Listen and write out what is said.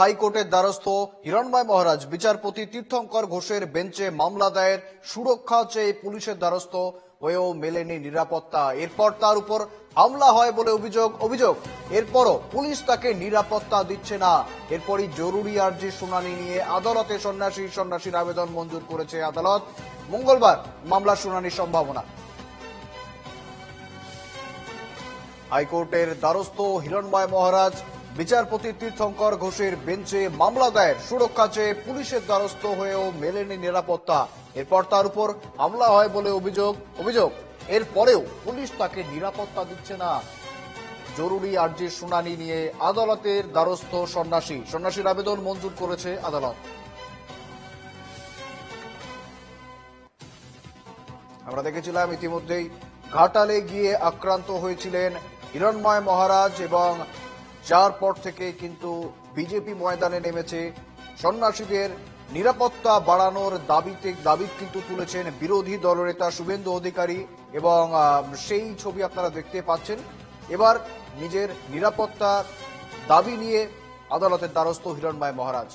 হাইকোর্টের দ্বারস্থ হিরণময় মহারাজ বিচারপতি তীর্থঙ্কর ঘোষের বেঞ্চে মামলা দায়ের সুরক্ষা চেয়ে পুলিশের দ্বারস্থ হয়েও মেলেনি নিরাপত্তা। এরপর তার উপর হামলা হয় বলে অভিযোগ অভিযোগ। এরপরও পুলিশ তাকে নিরাপত্তা দিচ্ছে না। এরপরই জরুরি আর্জি শুনানি নিয়ে আদালতে সন্ন্যাসী, সন্ন্যাসীর আবেদন মঞ্জুর করেছে আদালত। মঙ্গলবার মামলা শুনানির সম্ভাবনা। হাইকোর্টের দ্বারস্থ হিরণময় মহারাজ বিচারপতি তীর্থঙ্কর ঘোষের বেঞ্চে মামলা দায়ের, সুরক্ষা চেয়ে পুলিশের দ্বারস্থ হয়েও মেলেনি নিরাপত্তা। এরপর তার উপর হামলা হয় বলে অভিযোগ অভিযোগ। এরপরেও পুলিশ তাকে নিরাপত্তা দিচ্ছে না। জরুরি আর্জির শুনানি নিয়ে আদালতের দ্বারস্থ সন্ন্যাসী। সন্ন্যাসীর আবেদন মঞ্জুর করেছে আদালত। আমরা দেখেছিলাম ইতিমধ্যেই ঘাটালে গিয়ে আক্রান্ত হয়েছিলেন হিরণময় মহারাজ এবং যার পর থেকে কিন্তু বিজেপি ময়দানে নেমেছে। সন্ন্যাসীদের নিরাপত্তা বাড়ানোর দাবিতে দাবি কিন্তু তুলেছেন বিরোধী দলনেতা শুভেন্দু অধিকারী এবং সেই ছবি আপনারা দেখতে পাচ্ছেন। এবার নিজের নিরাপত্তা দাবি নিয়ে আদালতের দ্বারস্থ হিরণময় মহারাজ।